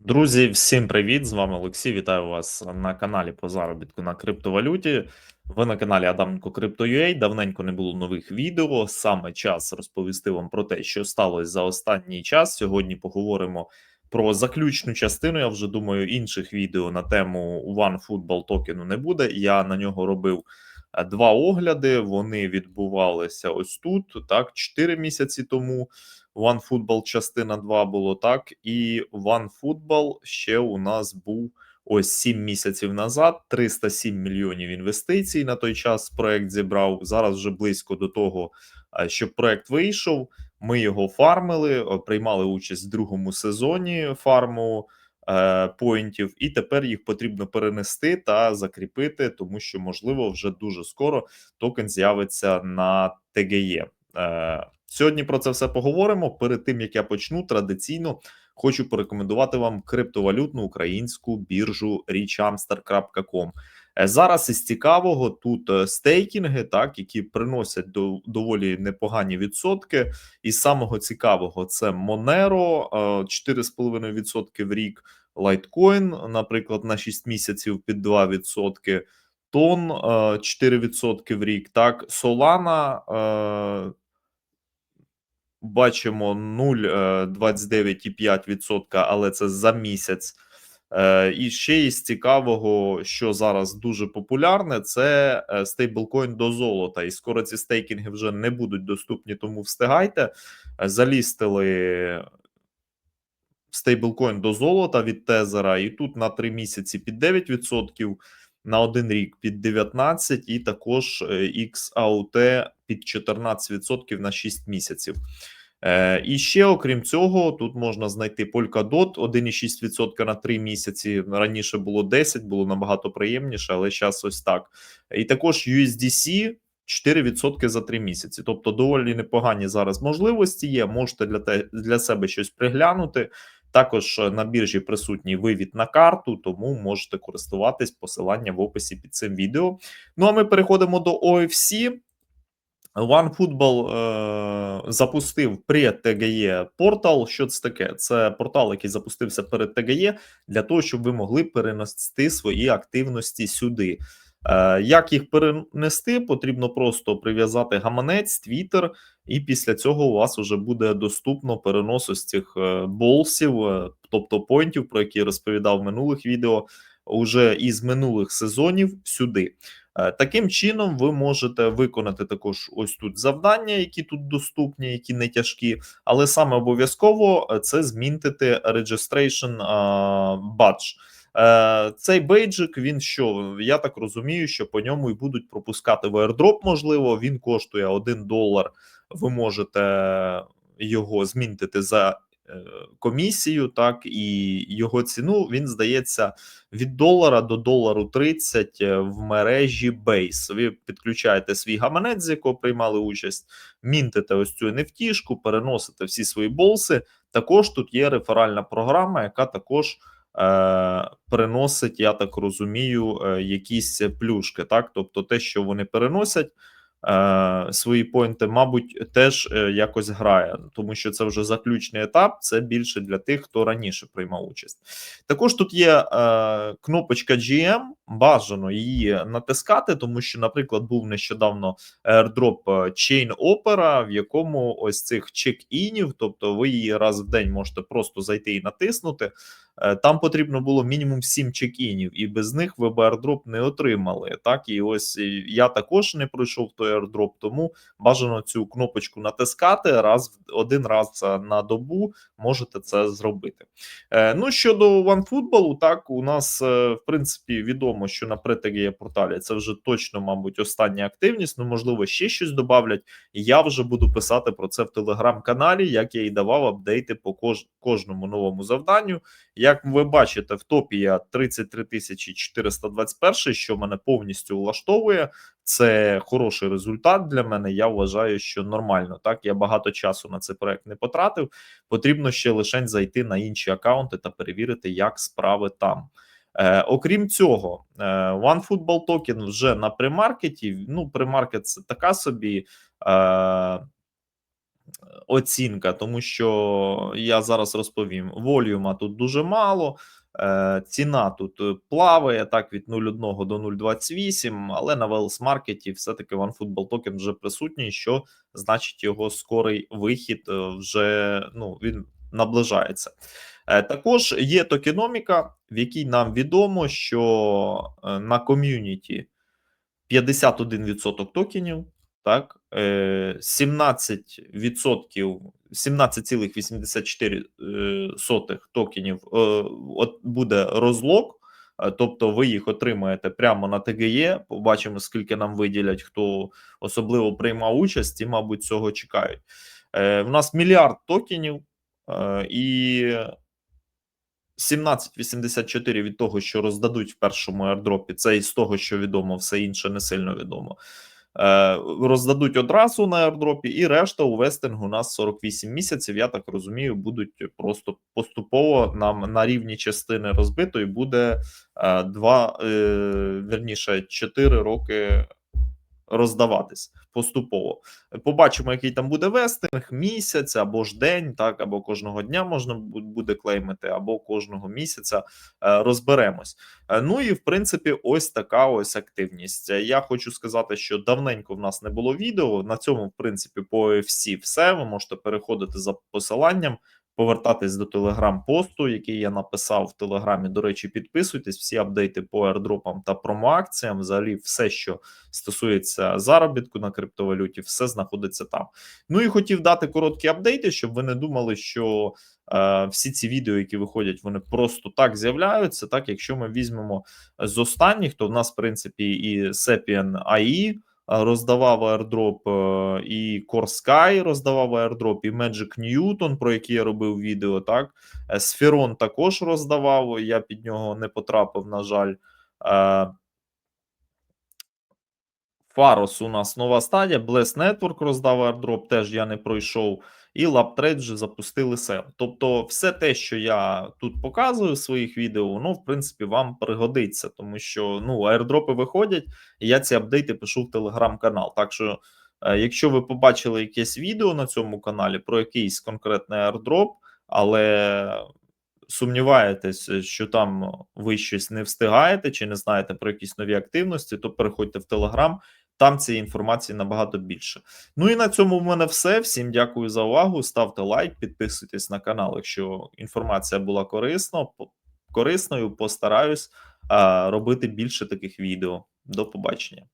Друзі, всім привіт! З вами Олексій. Вітаю вас на каналі по заробітку на криптовалюті. Ви на каналі Адаменко Crypto.ua. Давненько не було нових відео. Саме час розповісти вам про те, що сталося за останній час. Сьогодні поговоримо про заключну частину. Я вже думаю, інших відео на тему OneFootball токену не буде. Я на нього робив е, два огляди. Вони відбувалися ось тут, так, 4 місяці тому. OneFootball частина 2 було так, і OneFootball ще у нас був ось 7 місяців назад. 307 мільйонів інвестицій на той час проект зібрав. Зараз вже близько до того, е, щоб проект вийшов. Ми його фармили, е, приймали участь в другому сезоні фарму е, поінтів, і тепер їх потрібно перенести та закріпити, тому що можливо вже дуже скоро токен з'явиться на TGE. Е, Сьогодні про це все поговоримо. Перед тим як я почну, традиційно хочу порекомендувати вам криптовалютну українську біржу richamster.com. Е, Зараз із цікавого тут е, стейкінги, так які приносять до доволі непогані відсотки. І самого цікавого це Monero, е, 4,5% в рік. Litecoin, наприклад, на 6 місяців під 2%, Тон 4% в рік. Так, Solana е, бачимо 0,29,5%, але це за місяць. Е, І ще із цікавого, що зараз дуже популярне, це е, стейблкоін до золота. І скоро ці стейкінги вже не будуть доступні, тому встигайте. Е, Залістили стейблкоін до золота від Тезера, і тут на 3 місяці під 9%, на один рік під 19%, і також е, XAUT під 14% на 6 місяців. Е, І ще, окрім цього, тут можна знайти Polkadot 1,6% на 3 місяці. Раніше було 10, було набагато приємніше, але зараз ось так. І також USDC 4% за 3 місяці. Тобто, доволі непогані зараз можливості є. Можете для те для себе щось приглянути. Також на біржі присутній вивід на карту, тому можете користуватись посилання в описі під цим відео. Ну а ми переходимо до OFC. OneFootball е, запустив при TGE портал. Що це таке? Це портал, який запустився перед TGE, для того, щоб ви могли перенести свої активності сюди. Е, Як їх перенести? Потрібно просто прив'язати гаманець, Twitter, і після цього у вас вже буде доступно перенос ось цих е, болсів, е, тобто поінтів, про які я розповідав в минулих відео, уже із минулих сезонів сюди. Таким чином, ви можете виконати також ось тут завдання, які тут доступні, які не тяжкі, але саме обов'язково це змінити registration badge. Е, Цей бейджик, він що? Я так розумію, що по ньому і будуть пропускати в airdrop, можливо, він коштує 1 долар. Ви можете його змінити за е, комісію, так, і його ціну він здається від долара до долару 30 е, в мережі Base. Ви підключаєте свій гаманець, з якого приймали участь, мінтите ось цю nft переносите всі свої болси. Також тут є реферальна програма, яка також приносить, я так розумію, е, якісь плюшки. Так, тобто, те, що вони переносять. Е, свої поінти, мабуть, теж е, якось грає, тому що це вже заключний етап. Це більше для тих, хто раніше приймав участь. Також тут є е, кнопочка GM, бажано її натискати, тому що, наприклад, був нещодавно airdrop е, Chain Opera, в якому ось цих чек-інів, тобто ви її раз в день можете просто зайти і натиснути. Е, Там потрібно було мінімум 7 чек-інів, і без них ви б airdrop не отримали. Так, і ось я також не пройшов той airdrop, тому бажано цю кнопочку натискати раз один раз на добу. Можете це зробити. Е, Ну щодо OneFootball, так у нас е, в принципі відомо, що на претегі порталі це вже точно, мабуть, остання активність. Ну можливо, ще щось додавлять. Я вже буду писати про це в телеграм-каналі, як я і давав апдейти по кож кожному новому завданню. Як ви бачите, в топі я 33 421, що мене повністю влаштовує. Це хороший результат для мене. Я вважаю, що нормально. Так я багато часу на цей проект не потратив. Потрібно ще лише зайти на інші акаунти та перевірити, як справи там. Е, Окрім цього, е, OneFootball токен вже на примаркеті. Ну, примаркет це така собі. Е, оцінка, тому що я зараз розповім: волюма тут дуже мало. Е, ціна тут е, плаває так від 0,1 до 0,28, але на Market все-таки OneFootball токен вже присутній, що значить його скорий вихід е, вже ну, він наближається. Також є токеноміка, в якій нам відомо, що на ком'юніті 51% токенів, так, е, 17%, 17,84 е, токенів е, от буде розлог, е, тобто ви їх отримаєте прямо на ТГЄ. Побачимо, скільки нам виділять, хто особливо приймав участь, і, мабуть, цього чекають. У нас мільярд токенів, і 17,84 від того, що роздадуть в першому аірдропі, це із того, що відомо, все інше не сильно відомо. Е, роздадуть одразу на аердропі, і решта у вестингу у нас 48 місяців. Я так розумію, будуть просто поступово нам на рівні частини розбитої буде е, два, е, верніше, 4 роки роздаватись поступово. Побачимо, який там буде вестинг, місяць або ж день, так або кожного дня можна буде клеймити, або кожного місяця е, розберемось. Е, Ну і в принципі, ось така ось активність. Я хочу сказати, що давненько в нас не було відео. На цьому, в принципі, по OFC все. Ви можете переходити за посиланням. Повертатись до телеграм-посту, який я написав в телеграмі. До речі, підписуйтесь, всі апдейти по аирдропам та промоакціям. Взагалі, все, що стосується заробітку на криптовалюті, все знаходиться там. Ну і хотів дати короткі апдейти, щоб ви не думали, що е, всі ці відео, які виходять, вони просто так з'являються. Так, якщо ми візьмемо з останніх, то в нас, в принципі, і Sapien AI роздавав airdrop, е, і Core Sky роздавав airdrop, і Magic Newton, про який я робив відео. Так, Е, Сферон також роздавав. Я під нього не потрапив, на жаль. Фарос у нас нова стадія, Bless Network роздав airdrop, теж я не пройшов. І LabTrade вже запустили сел. Тобто, все те, що я тут показую в своїх відео, воно в принципі вам пригодиться, тому що ну аірдропи виходять, і я ці апдейти пишу в телеграм-канал. Так що, е, якщо ви побачили якесь відео на цьому каналі про якийсь конкретний airdrop, але сумніваєтесь, що там ви щось не встигаєте чи не знаєте про якісь нові активності, то переходьте в Телеграм. Там цієї інформації набагато більше. Ну і на цьому в мене все. Всім дякую за увагу. Ставте лайк, підписуйтесь на канал, якщо інформація була корисна, корисною. Постараюсь робити більше таких відео. До побачення.